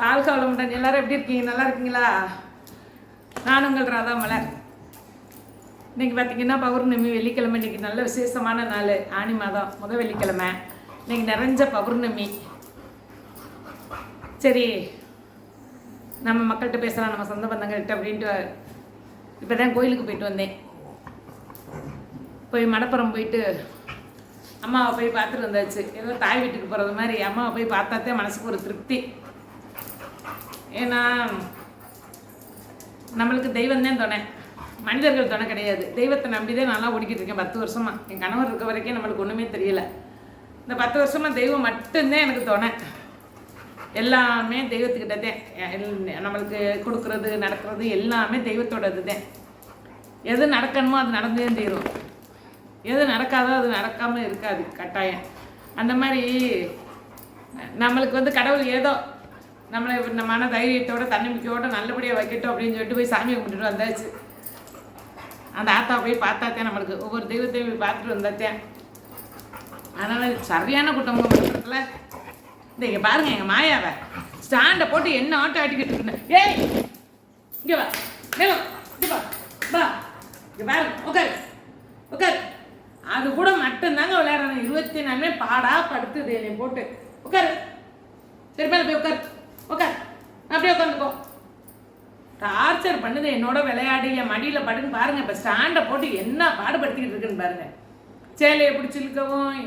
வாழ்க வளமுடன். எல்லாரும் எப்படி இருக்கீங்க? நல்லா இருக்கீங்களா? நான் உங்கள் ராதா மலர். இன்னைக்கு பார்த்தீங்கன்னா பௌர்ணமி வெள்ளிக்கிழமை இன்னைக்கு நல்ல விசேஷமான நாள். ஆனி மாதம் முத வெள்ளிக்கிழமை. இன்னைக்கு நிறைஞ்ச பௌர்ணமி. சரி நம்ம மக்கள்கிட்ட பேசலாம் நம்ம சொந்த பந்தங்கள்கிட்ட அப்படின்ட்டு இப்போ தான் கோயிலுக்கு போயிட்டு வந்தேன். போய் மடப்புறம் போயிட்டு அம்மாவை போய் பார்த்துட்டு வந்தாச்சு. ஏதோ தாய் வீட்டுக்கு போகிறது மாதிரி அம்மாவை போய் பார்த்தாத்தே மனசுக்கு ஒரு திருப்தி. ஏன்னா நம்மளுக்கு தெய்வம் தான் துணை. மனிதர்கள் துணை கிடையாது. தெய்வத்தை நம்பி தான் நல்லா ஓடிக்கிட்டு இருக்கேன் பத்து வருஷமா. என் கணவர் இருக்க வரைக்கும் நம்மளுக்கு ஒன்றுமே தெரியல. இந்த பத்து வருஷமா தெய்வம் மட்டும்தான் எனக்கு துணை. எல்லாமே தெய்வத்துக்கிட்ட தான் நம்மளுக்கு கொடுக்குறது நடக்கிறது எல்லாமே தெய்வத்தோடது தான் எது நடக்கணுமோ அது நடந்தே தீரும். எது நடக்காதோ அது நடக்காமல் இருக்காது. கட்டாயம். அந்த மாதிரி நம்மளுக்கு வந்து கடவுள் ஏதோ நம்மளை நம்ம மன தைரியத்தோட தன்னம்பிக்கையோட நல்லபடியாக வைக்கட்டும் அப்படின்னு சொல்லிட்டு போய் சாமியை கும்பிட்டுட்டு வந்தாச்சு. அந்த ஆத்தா போய் பார்த்தாத்தேன் நம்மளுக்கு. ஒவ்வொரு தெய்வத்தையும் போய் பார்த்துட்டு வந்தாத்தேன் அதனால் சரியான குட்டமுங்க மண்டலத்தில் இந்த இங்கே பாருங்க எங்கள் மாயாவை. ஸ்டாண்டை போட்டு என்ன ஆட்டோ ஆட்டிக்கிட்டு இருக்குன்னு. ஏய் இங்கே வா. மேலே வா. வா. வா. இங்கே பாருங்க உட்காரு உட்காரு அது கூட மட்டும்தாங்க விளையாடுறாங்க. இருபத்தி நாலுமே பாடா படுத்துது என்னை போட்டு. உட்காரு திருப்பி போய் உட்காரு அப்படியே உட்காந்துக்கோ டார்ச்சர் பண்ணுது என்னோட விளையாடி என் மடியில் படுன்னு பாருங்க. இப்போ ஸ்டாண்டை போட்டு என்ன பாடுபடுத்திக்கிட்டு இருக்குன்னு பாருங்க. சேலையை பிடிச்சிருக்கவும்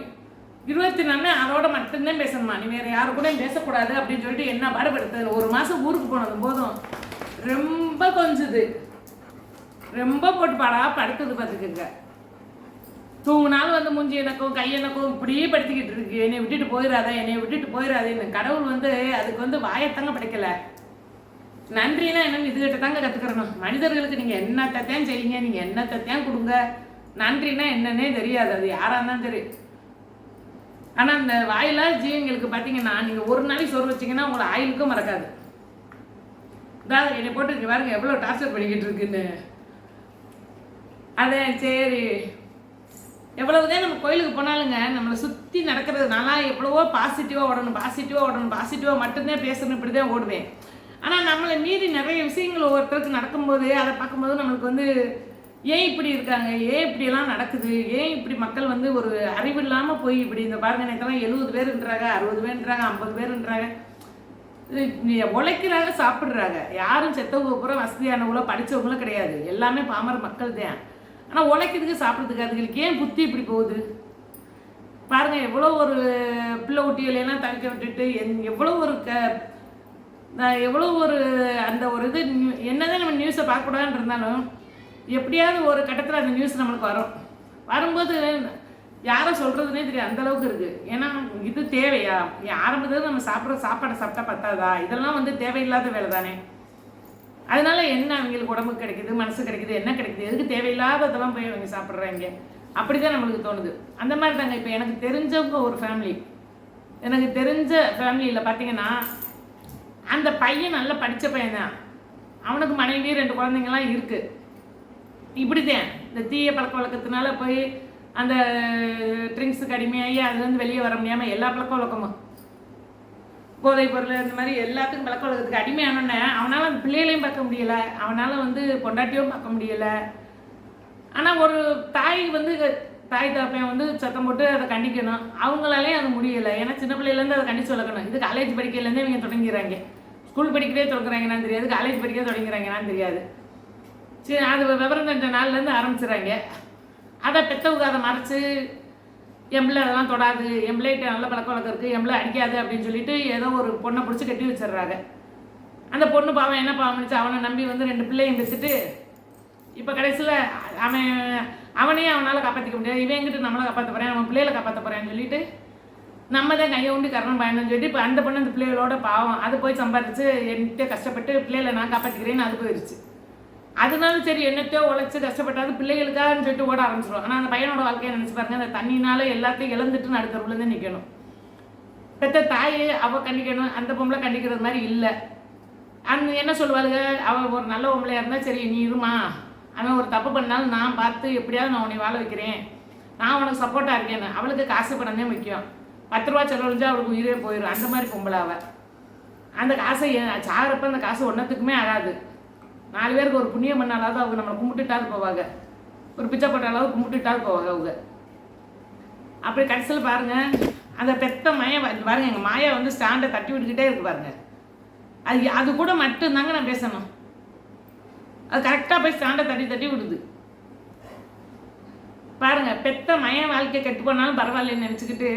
இருபத்தி நாலு அதோட மட்டும்தான் பேசணுமா? நீ வேறு யாரு கூட பேசக்கூடாது அப்படின்னு சொல்லிட்டு என்ன பாடுபடுத்துது ஒரு மாதம் ஊருக்கு போனது போதும். ரொம்ப கொஞ்சுது. ரொம்ப போட்டு பாடா படுத்துது பார்த்துக்குங்க. தூங்கினாலும் வந்து மூஞ்சி எனக்கும் கை எனக்கும் இப்படியே படுத்திக்கிட்டு இருக்கு. என்னை விட்டுட்டு போயிடாத என்னை விட்டுட்டு போயிடாதேன்னு கடவுள் வந்து அதுக்கு வந்து வாயத்தங்க படைக்கலை. நன்றினா என்னன்னு இதுகிட்ட தாங்க கற்றுக்கிறணும் மனிதர்களுக்கு நீங்கள் என்னத்தையும் செய்யுங்க நீங்கள் என்னத்தையும் கொடுங்க. நன்றினா என்னன்னே தெரியாது அது யாராக இருந்தாலும் தெரியும் ஆனால் அந்த வாயிலா ஜீவங்களுக்கு பார்த்தீங்கன்னா நீங்கள் ஒரு நாளைக்கு சோறு வச்சீங்கன்னா உங்களை ஆயிலுக்கும் மறக்காது. இதாவது என்னை போட்டு பாருங்க எவ்வளோ டார்ச்சர் பண்ணிக்கிட்டு இருக்குன்னு. அதே சரி. எவ்வளவுதான் நம்ம கோயிலுக்கு போனாலுங்க நம்மளை சுற்றி நடக்கிறது எவ்வளவோ பாசிட்டிவாக ஓடணும் பாசிட்டிவாக ஓடணும் பாசிட்டிவாக மட்டும்தான் பேசணும் இப்படி தான் ஓடுவேன். ஆனால் நம்மளை மீறி நிறைய விஷயங்கள் ஒவ்வொருத்தருக்கு நடக்கும்போது அதை பார்க்கும்போது நம்மளுக்கு வந்து ஏன் இப்படி இருக்காங்க? ஏன் இப்படியெல்லாம் நடக்குது? ஏன் இப்படி மக்கள் வந்து ஒரு அறிவு இல்லாமல் போய் இப்படி இந்த பாருங்க நேரத்தெல்லாம் எழுபது பேருன்றாங்க அறுபது பேருன்றாங்க ஐம்பது பேருன்றாங்க உழைக்கிறாங்க சாப்பிட்றாங்க. யாரும் செத்தவங்க கூட வசதியானவங்களோ படித்தவங்களும் கிடையாது. எல்லாமே பாமர மக்கள் தான். ஆனால் உழைக்கிறதுக்கு சாப்பிட்றதுக்கு அதுங்களுக்கு ஏன் புத்தி இப்படி போகுது? பாருங்க எவ்வளோ ஒரு பிள்ளை ஊட்டிகளையெல்லாம் தவிக்க விட்டுட்டு என் எவ்வளோ ஒரு க எவ்வளோ ஒரு அந்த ஒரு இது என்னதான் நம்ம நியூஸை பார்க்கக்கூடாதுன்னு இருந்தாலும் எப்படியாவது ஒரு கட்டத்தில் அந்த நியூஸ் நம்மளுக்கு வரும். வரும்போது யாரை சொல்கிறதுனே தெரியும் அந்தளவுக்கு இருக்குது ஏன்னா இது தேவையா? ஆரம்பத்தில் நம்ம சாப்பிட்ற சாப்பாடை சாப்பிட்டா பத்தாதா? இதெல்லாம் வந்து தேவையில்லாத வேலை தானே அதனால என்ன அவங்களுக்கு உடம்புக்கு கிடைக்குது மனசு கிடைக்குது என்ன கிடைக்குது எதுக்கு தேவையில்லாததெல்லாம் போய் அவங்க சாப்பிட்றாங்க? அப்படி தான் நம்மளுக்கு தோணுது. அந்த மாதிரி தாங்க இப்போ எனக்கு தெரிஞ்சவங்க ஒரு ஃபேமிலி எனக்கு தெரிஞ்ச ஃபேமிலியில் பார்த்தீங்கன்னா அந்த பையன் நல்லா படித்த பையன் தான் அவனுக்கு மனைவி ரெண்டு குழந்தைங்களாம் இருக்குது இப்படிதான். இந்த தீய பழக்க வழக்கத்தினால போய் அந்த ட்ரிங்க்ஸுக்கு அடிமையாகி அதுலேருந்து வெளியே வர முடியாமல் எல்லா பழக்க வழக்கமும். போதைப் பொருள் இந்த மாதிரி எல்லாத்துக்கும் பழக்க வழக்கத்துக்கு அடிமையானோன்னே அவனால் அந்த பிள்ளைகளையும் பார்க்க முடியல. அவனால் வந்து பொண்டாட்டியும் பார்க்க முடியல. ஆனால் ஒரு தாய் வந்து தாய் தாப்பையன் வந்து சத்தம் போட்டு அதை கண்டிக்கணும். அவங்களாலேயும் அது முடியலை. ஏன்னா சின்ன பிள்ளையிலேருந்து அதை கண்டிச்சு வளர்க்கணும். இது காலேஜ் படிக்கையிலேருந்தே இவங்க தொடங்கிறாங்க ஸ்கூல் படிக்கிறதே தொடங்குறாங்கன்னு தெரியாது காலேஜ் படிக்க தொடங்கிறாங்கன்னு தெரியாது. சரி அது விவரம் தெரிஞ்ச நாள்லேருந்து ஆரம்பிச்சிடுறாங்க அதை பெற்றவங்க அதை மறைச்சு எம்பிள்ளை அதெல்லாம் தொடாது எம்பிள்ளைகிட்ட நல்ல பழக்க வழக்கம் இருக்குது எம்பிள்ளை அடிக்காது அப்படின்னு சொல்லிட்டு ஏதோ ஒரு பொண்ணை பிடிச்சி கட்டி வச்சிடுறாங்க. அந்த பொண்ணு பாவம் என்ன பாவம் நினச்சி அவனை நம்பி வந்து ரெண்டு பிள்ளையும் வச்சுட்டு இப்போ கடைசியில் அவன் அவனையும் அவனால் காப்பாற்றிக்க முடியாது. இவன் எங்கிட்ட நம்மளை காப்பாற்ற போகிறேன் அவன் பிள்ளைகளை காப்பாற்ற போகிறேன்னு சொல்லிட்டு நம்ம தான் கையை உண்டு கரணம் பயணம்னு சொல்லிட்டு இப்போ அந்த பொண்ணு அந்த பிள்ளைகளோட பாவம். அது போய் சம்பாதிச்சு என்கிட்ட கஷ்டப்பட்டு பிள்ளைகளை நான் காப்பாற்றிக்கிறேன்னு அது போயிடுச்சு அதனால சரி என்னத்தையோ உழைச்சி கஷ்டப்பட்டாது பிள்ளைகளுக்கான்னு சொல்லிட்டு ஓட ஆரம்பிச்சிடும் ஆனால் அந்த பையனோட வாழ்க்கையை நினச்சி பாருங்க அந்த தண்ணினால எல்லாத்தையும் இழந்துட்டு நடுத்தருவுல தான் நிற்கணும் பெத்த தாய் அவ கண்டிக்கணும் அந்த பொம்பளை கண்டிக்கிறது மாதிரி இல்லை. அந்த என்ன சொல்லுவாளுங்க அவள் ஒரு நல்ல பொம்பளையாக இருந்தால் சரி நீ இருமா. அவன் ஒரு தப்பு பண்ணாலும் நான் பார்த்து எப்படியாவது நான் உன்னை வாழ வைக்கிறேன். நான் உனக்கு சப்போர்ட்டாக இருக்கேன்னு. அவளுக்கு காசு பணம் தான் முக்கியம். பத்து ரூபா செலவழிஞ்சா அவளுக்கு உயிரே போயிடும் அந்த மாதிரி பொம்பளை அவள் அந்த காசை சாகிறப்ப அந்த காசு ஒன்றத்துக்குமே ஆகாது. நாலு பேருக்கு ஒரு புண்ணியம் பண்ணாலாவது அவங்க நம்மளை கும்பிட்டுட்டாது போவாங்க. ஒரு பிச்சை போட்ட அளவு கும்பிட்டுட்டாது போவாங்க அவங்க. அப்படி கடைசியில் பாருங்க அந்த பெத்த மய பாருங்கள் எங்கள் மாயா வந்து ஸ்டாண்டை தட்டி விட்டுக்கிட்டே இருக்கு பாருங்கள் அது அது கூட மட்டும்தாங்க நான் பேசணும். அது கரெக்டாக போய் ஸ்டாண்டை தட்டி தட்டி விடுது. பாருங்கள் பெத்த மய வாழ்க்கை கெட்டு போனாலும் பரவாயில்லன்னு நினச்சிக்கிட்டு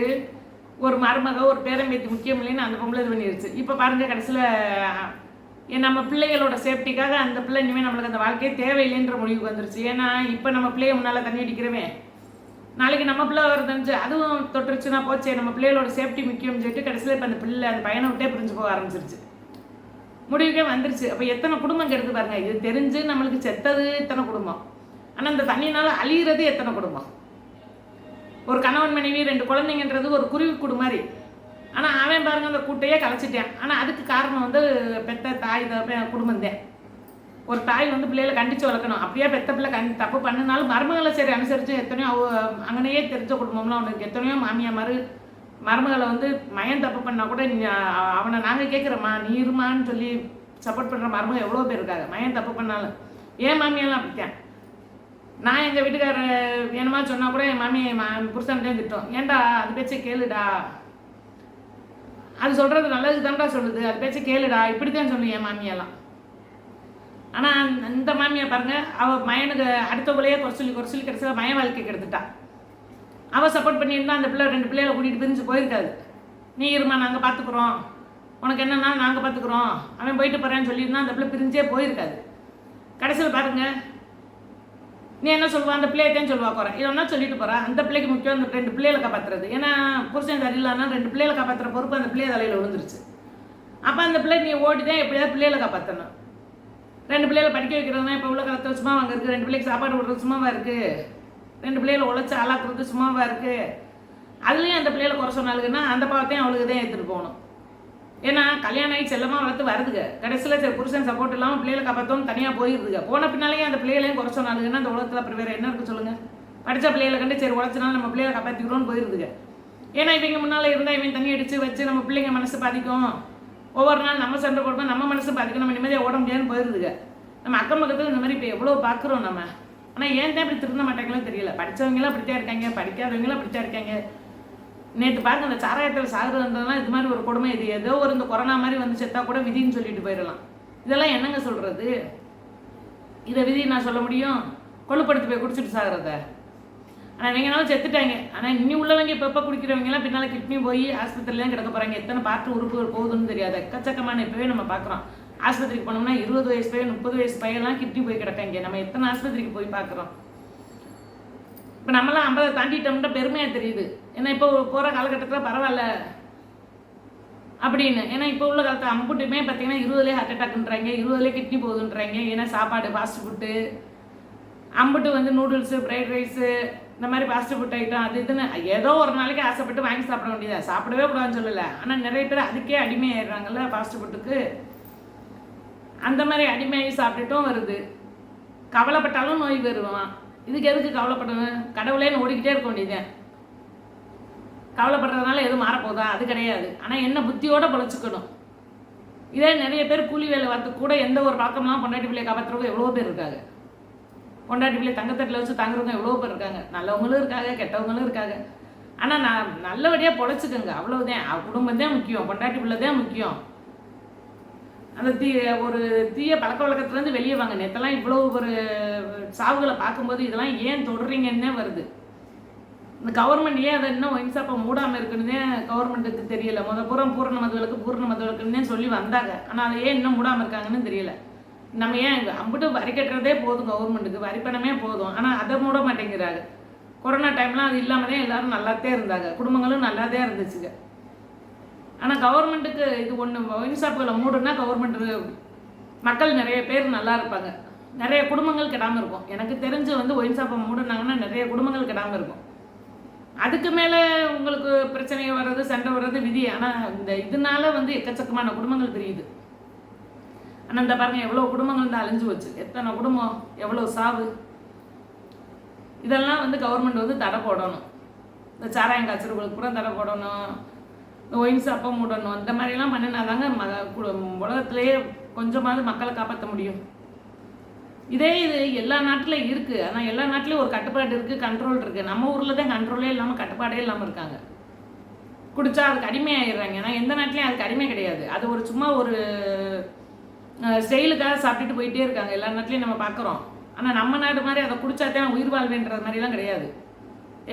ஒரு மருமக ஒரு பேரம்பேத்தி முக்கியம் இல்லைன்னு அந்த பொம்பளை இது பண்ணிருச்சு. இப்போ பாருங்க கடைசியில் நம்ம பிள்ளைகளோட சேஃப்டிக்காக அந்த பிள்ளை இனிமேல் நம்மளுக்கு அந்த வாழ்க்கையே தேவையில்லைன்ற முடிவுக்கு வந்துருச்சு. ஏன்னா இப்போ நம்ம பிள்ளைய முன்னால் தண்ணி அடிக்கிறவே நாளைக்கு நம்ம பிள்ளை வருதுன்னு அதுவும் தொட்டுருச்சுன்னா போச்சே நம்ம பிள்ளைகளோட சேஃப்டி முக்கியம்னு சொல்லிட்டு கடைசியில் இப்போ அந்த பிள்ளை அந்த பையனை விட்டே பிரிஞ்சு போக ஆரம்பிச்சிருச்சு. முடிவுக்கே வந்துருச்சு. அப்போ எத்தனை குடும்பம் கெடுத்து பாருங்க. இது தெரிஞ்சு நம்மளுக்கு செத்தது எத்தனை குடும்பம். ஆனால் இந்த தண்ணினால அழியிறது எத்தனை குடும்பம்? ஒரு கணவன் மனைவி ரெண்டு குழந்தைங்கன்றது ஒரு குருவி கூடு மாதிரி. ஆனால் அவன் பாருங்க அந்த கூட்டையே கலைச்சிட்டான். ஆனால் அதுக்கு காரணம் வந்து பெத்த தாய் தகப்பன் குடும்பம் தான். ஒரு தாய் வந்து பிள்ளைகளை கண்டித்து வளர்க்கணும். அப்படியே பெத்த பிள்ளை கண் தப்பு பண்ணினாலும் மருமகளை சரி அனுசரித்து எத்தனையோ அவ அங்கனையே தெரிஞ்ச குடும்பம்லாம் அவனுக்கு எத்தனையோ மாமியார் மருமகளை வந்து மயன் தப்பு பண்ணால் கூட அவனை நாங்கள் கேட்குறோம்மா நீ இருமான்னு சொல்லி சப்போர்ட் பண்ணுற மருமகள் எவ்வளோ பேர் இருக்காங்க? மயன் தப்பு பண்ணாலும். ஏன் மாமியெல்லாம் அப்படித்தான்? நான் எங்கள் வீட்டுக்கார வேணுமா சொன்னால் கூட என் மாமி மா புருஷன்கிட்டே திட்டம். ஏன்டா அது பேச்சை கேளுடா? அது சொல்கிறது நல்லது தான்டா சொல்லுது. அது பேச்சை கேளுடா. இப்படித்தான் சொல்லு என் மாமியெல்லாம். ஆனால் இந்த மாமியை பாருங்கள் அவள் மயனுக்கு அடுத்தவங்களையே குறை சொல்லி குறை சொல்லி கிடச்சா மய வாழ்க்கை கெடுத்துட்டா. அவள் சப்போர்ட் பண்ணியிருந்தா அந்த பிள்ளை ரெண்டு பிள்ளைகளை கூட்டிகிட்டு பிரிஞ்சு போயிருக்காது. நீ இருமா நாங்கள் பார்த்துக்குறோம் உனக்கு என்னன்னா நாங்கள் பார்த்துக்குறோம் அவன் போயிட்டு போகிறேன்னு சொல்லியிருந்தா அந்த பிள்ளை பிரிஞ்சே போயிருக்காது. கடைசியில் பாருங்கள் நீ என்ன சொல்லுவா? அந்த பிள்ளையத்தையும் சொல்லுவா குறை. இதெல்லாம் சொல்லிட்டு போறா. அந்த பிள்ளைக்கு முக்கியம் அந்த ரெண்டு பிள்ளைகளை காப்பாத்துறது. ஏன்னா புருஷன் சரியில்லைன்னா ரெண்டு பிள்ளைகளை காப்பாத்துற பொறுப்பு அந்த பிள்ளைய தலையில் விழுந்துருச்சு. அப்போ அந்த பிள்ளை நீ ஓடி தான் எப்படியாவது பிள்ளைகளை காப்பாற்றணும் ரெண்டு பிள்ளைகளை படிக்க வைக்கிறதுனா இப்போ உள்ள காலத்தில் சும்மா அங்கே இருக்குது ரெண்டு பிள்ளைக்கு சாப்பாடு விடுறது சும்மாவா இருக்குது ரெண்டு பிள்ளைகளை உழைச்சி ஆளாக்குறது சும்மாவா இருக்குது அதுலேயும் அந்த பிள்ளைகளை குறை சொன்னாலுங்கன்னா அந்த பாவத்தையும் அவளுக்கு தான் எடுத்துகிட்டு போகணும். ஏன்னா கல்யாணம் ஆகி செல்லமாக வளர்த்து வருதுங்க கடைசியில் சரி புருஷன் சப்போர்ட் இல்லாமல் பிள்ளைகளை காப்பாற்றவும் தனியாக போயிருதுங்க போன பின்னாலேயே அந்த பிள்ளைகளையும் குறை சொன்னாலுங்கன்னா அந்த உலகத்தில் அப்புறம் வேறு என்ன இருக்குது சொல்லுங்கள் படித்த பிள்ளைகளை கண்டு சரி உழைச்சினாலும் நம்ம பிள்ளைகளை காப்பாற்றிக்கிறோம்னு போயிருதுங்க ஏன்னா இவங்க முன்னால் இருந்தால் இவன் தண்ணி அடித்து வச்சு நம்ம பிள்ளைங்க மனசு பாதிக்கும். ஒவ்வொரு நாள் நம்ம சண்டை கொடுப்போம் நம்ம மனசு பாதிக்கும். நம்ம நிம்மதியாக ஓட முடியாதுன்னு போயிருதுங்க நம்ம அக்கம் பக்கத்தில் இந்த மாதிரி இப்போ எவ்வளோ பார்க்குறோம் நம்ம? ஆனால் ஏன் தான் இப்படி திருந்த மாட்டாங்களோ தெரியல. படித்தவங்களாம் அப்படித்தான் இருக்காங்க. படிக்காதவங்களாம் அப்படித்தான் இருக்காங்க. நேற்று பாருங்க அந்த சாராயத்தில் சாகுறதுன்றதுலாம் இது மாதிரி ஒரு கொடுமை இது. ஏதோ ஒரு இந்த கொரோனா மாதிரி வந்து செத்தா கூட விதின்னு சொல்லிட்டு போயிடலாம். இதெல்லாம் என்னங்க சொல்கிறது இதை விதி நான் சொல்ல முடியும்? கொழுப்படுத்தி போய் குடிச்சிட்டு சாகுறத. ஆனால் இவங்கனாலும் செத்துட்டாங்க. ஆனால் இன்னி உள்ளவங்க இப்போ இப்போ குடிக்கிறவங்கலாம் பின்னால் கிட்னி போய் ஆஸ்பத்திரியில் தான் கிடக்க போகிறாங்க எத்தனை பாட்டு உறுப்புகள் போகுதுன்னு தெரியாது. எக்கச்சக்கமான இப்போவே நம்ம பார்க்குறோம் ஆஸ்பத்திரிக்கு போனோம்னா இருபது வயசு பையன் முப்பது வயசு பையன்லாம் கிட்னி போய் கிடக்காங்க. நம்ம எத்தனை ஆஸ்பத்திரிக்கு போய் பார்க்குறோம் இப்போ நம்மளாம் ஐம்பதை தாண்டிட்டோம்னா பெருமையாக தெரியுது. ஏன்னா இப்போ போகிற காலகட்டத்தில் பரவாயில்ல. அப்படின்னு. ஏன்னா இப்போ உள்ள காலத்தில் அம்புட்டுமே பார்த்தீங்கன்னா இருபதுலேயே ஹார்ட் அட்டாக்ன்றாங்க இருபதுலேயே கிட்னி போகுதுன்றாங்க. ஏன்னா சாப்பாடு ஃபாஸ்ட் ஃபுட்டு அம்புட்டு வந்து நூடுல்ஸு ஃப்ரைட் ரைஸு இந்த மாதிரி ஃபாஸ்ட் ஃபுட் ஐட்டம் அது இதுன்னு ஏதோ ஒரு நாளைக்கு ஆசைப்பட்டு வாங்கி சாப்பிட வேண்டியதா? சாப்பிடவே கூடாதுன்னு சொல்லலை. ஆனால் நிறைய பேர் அதுக்கே அடிமையாயிடுறாங்கல்ல ஃபாஸ்ட் ஃபுட்டுக்கு அந்த மாதிரி அடிமையாகி சாப்பிட்டுட்டும் வருது. கவலைப்பட்டாலும் நோய் வருவான். இதுக்கு எதுக்கு கவலைப்படணும் கடவுளேன்னு ஓடிக்கிட்டே இருக்க வேண்டியதேன் கவலைப்படுறதுனால எதுவும் மாறப்போதா அது கிடையாது. ஆனால் என்ன புத்தியோட பொழைச்சிக்கணும். இதே நிறைய பேர் கூலி வேலை வரத்து கூட எந்த ஒரு பழக்கம்லாம் பொண்டாட்டி பிள்ளையை காப்பாற்றுறவங்க எவ்வளோ பேர் இருக்காங்க. பொண்டாட்டி பிள்ளை தங்கத்தட்டில் வச்சு தங்குறவங்க எவ்வளோ பேர் இருக்காங்க. நல்லவங்களும் இருக்காங்க கெட்டவங்களும் இருக்காங்க. ஆனால் நான் நல்லபடியாக பொழைச்சிக்கோங்க. அவ்வளோதான் குடும்பம் தான் முக்கியம். பொண்டாட்டி பிள்ளை தான் முக்கியம். அந்த தீ ஒரு தீய பழக்க வழக்கத்துலேருந்து வெளியே வாங்க. நேற்றெல்லாம் இவ்வளோ ஒரு சாவுகளை பார்க்கும்போது இதெல்லாம் ஏன் தொடர்றீங்கன்னே வருது. இந்த கவர்மெண்ட் ஏன் அதை இன்னும் ஒயின்சாப்பை மூடாமல் இருக்குன்னு கவர்மெண்ட்டுக்கு தெரியல. முத பூரம் பூரண மதுவிலக்கு பூரண மதுவிலக்குன்னு சொல்லி வந்தாங்க. ஆனால் அதை ஏன் இன்னும் மூடாமல் இருக்காங்கன்னு தெரியல. நம்ம ஏன் அம்பிட்டு வரி கட்டுறதே போதும் கவர்மெண்ட்டுக்கு வரி பணமே போதும். ஆனால் அதை மூட மாட்டேங்கிறாங்க. கொரோனா டைம்லாம் அது இல்லாமல் தான் எல்லாரும் நல்லாத்தே இருந்தாங்க. குடும்பங்களும் நல்லாதே இருந்துச்சுங்க. ஆனால் கவர்மெண்ட்டுக்கு இது ஒன்று ஒயின் ஷாப்புகளை மூடுனா கவர்மெண்ட்டு மக்கள் நிறைய பேர் நல்லா இருப்பாங்க. நிறைய குடும்பங்கள் கெடாமல் இருக்கும். எனக்கு தெரிஞ்சு வந்து ஒயின் ஷாப்பை மூடுனாங்கன்னா நிறைய குடும்பங்கள் கெடாமல் இருக்கும். அதுக்கு மேலே உங்களுக்கு பிரச்சனை வர்றது சண்டை வர்றது விதி. ஆனால் இந்த இதனால வந்து எக்கச்சக்கமான குடும்பங்கள் தெரியுது ஆனால் இந்த பாருங்க எவ்வளோ குடும்பங்கள் வந்து அழிஞ்சு போச்சு. எத்தனை குடும்பம் எவ்வளோ சாவு. இதெல்லாம் வந்து கவர்மெண்ட் வந்து தடை போடணும். இந்த சாராயம் காய்ச்சல்களுக்கு கூட தடை போடணும். ஒயின் ஷாப்பை மூடணும். இந்த மாதிரிலாம் பண்ணினாதாங்க ம உலகத்திலேயே கொஞ்சமாவது மக்களை காப்பாற்ற முடியும். இதே இது எல்லா நாட்டிலும் இருக்குது ஆனால் எல்லா நாட்டிலையும் ஒரு கட்டுப்பாடு இருக்குது கண்ட்ரோல் இருக்குது நம்ம ஊரில் தான் கண்ட்ரோலே இல்லாமல் கட்டுப்பாடே இல்லாமல் இருக்காங்க. குடிச்சா அதுக்கு அடிமையாயிடுறாங்க. ஏன்னா எந்த நாட்டிலையும் அதுக்கு அடிமை கிடையாது. அது ஒரு சும்மா ஒரு ஸ்டைலுக்காக சாப்பிட்டுட்டு போயிட்டே இருக்காங்க. எல்லா நாட்டிலையும் நம்ம பார்க்குறோம் ஆனால் நம்ம நாடு மாதிரி அதை குடிச்சா தான் உயிர் வாழ்வேன்றது மாதிரிலாம் கிடையாது.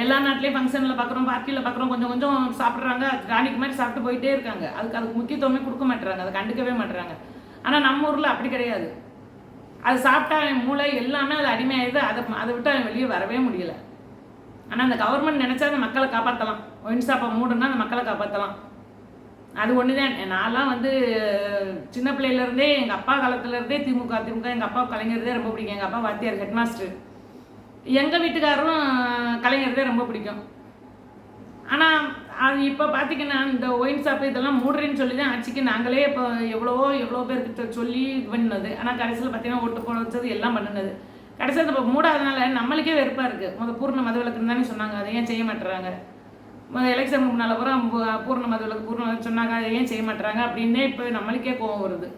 எல்லா நாட்டிலையும் ஃபங்க்ஷனில் பார்க்குறோம் பார்ட்டியில் பார்க்குறோம் கொஞ்சம் கொஞ்சம் சாப்பிட்றாங்க. ராணிக்கு மாதிரி சாப்பிட்டு போயிட்டே இருக்காங்க. அதுக்கு அதுக்கு முக்கியத்துவமே கொடுக்க மாட்டுறாங்க. அதை கண்டுக்கவே மாட்டுறாங்க. ஆனால் நம்ம ஊரில் அப்படி கிடையாது. அது சாப்பிட்டா அவன் மூளை எல்லாமே அது அடிமையாயிடுது. அதை அதை விட்டு அவன் வெளியே வரவே முடியல. ஆனால் அந்த கவர்மெண்ட் நினச்சா அந்த மக்களை காப்பாற்றலாம் ஒயின் ஷாப்பை மூடுனா அந்த மக்களை காப்பாற்றலாம் அது ஒன்று தான் நான்லாம் வந்து சின்ன பிள்ளையிலேருந்தே எங்கள் அப்பா காலத்துலேருந்தே திமுக திமுக எங்கள் அப்பா கலைஞர் தான் ரொம்ப பிடிக்கும். எங்கள் அப்பா வாத்தியார் ஹெட்மாஸ்டர் எங்கள் வீட்டுக்காரரும் கலைஞர் தான் ரொம்ப பிடிக்கும். ஆனால் அது இப்போ பார்த்திங்கன்னா இந்த ஒயின் ஷாப்பு இதெல்லாம் மூடுறேன்னு சொல்லி தான் ஆட்சிக்கு நாங்களே இப்போ எவ்வளவோ எவ்வளோ பேர்கிட்ட சொல்லி இது பண்ணது ஆனால் கடைசியில் பார்த்தீங்கன்னா ஓட்டு போட வச்சது எல்லாம் பண்ணினது. கடைசியில் இப்போ மூடாதனால நம்மளுக்கே வெறுப்பாக இருக்குது முத பூர்ண மதவிலக்குன்னு தானே சொன்னாங்க. அதை ஏன் செய்ய மாட்டுறாங்க? முத எலெக்ஷன் முன்னால் பூரா பூர்ண பூர்ண மதவிலக்கு பூர்ண சொன்னாங்க. அதை ஏன் செய்ய மாட்டுறாங்க? அப்படின்னே இப்போ நம்மளுக்கே கோவம் வருது.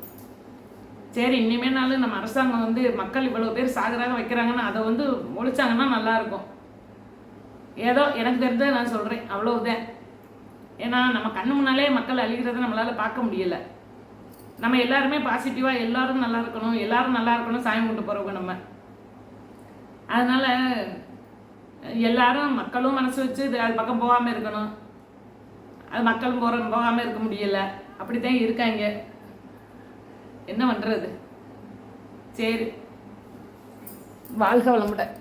சரி இனிமேனாலும் நம்ம அரசாங்கம் வந்து மக்கள் இவ்வளோ பேர் சாகராக வைக்கிறாங்கன்னா அதை வந்து ஒழிச்சாங்கன்னா நல்லாயிருக்கும் ஏதோ எனக்கு தெரிஞ்சதை நான் சொல்கிறேன் அவ்வளோதான் ஏன்னா நம்ம கண்ணு முன்னாலே மக்கள் அழிகிறத நம்மளால் பார்க்க முடியல. நம்ம எல்லாருமே பாசிட்டிவாக எல்லாரும் நல்லா இருக்கணும் எல்லாரும் நல்லா இருக்கணும் சாமி கும்பிட்டு போகிறவங்க நம்ம. அதனால் எல்லாரும் மக்களும் மனசு வச்சு இது அது பக்கம் போகாமல் இருக்கணும். அது மக்களும் போகிற போகாமல் இருக்க முடியல. அப்படித்தான் இருக்காங்க. என்ன பண்ணுறது சரி. வாழ்க வளமுடன்.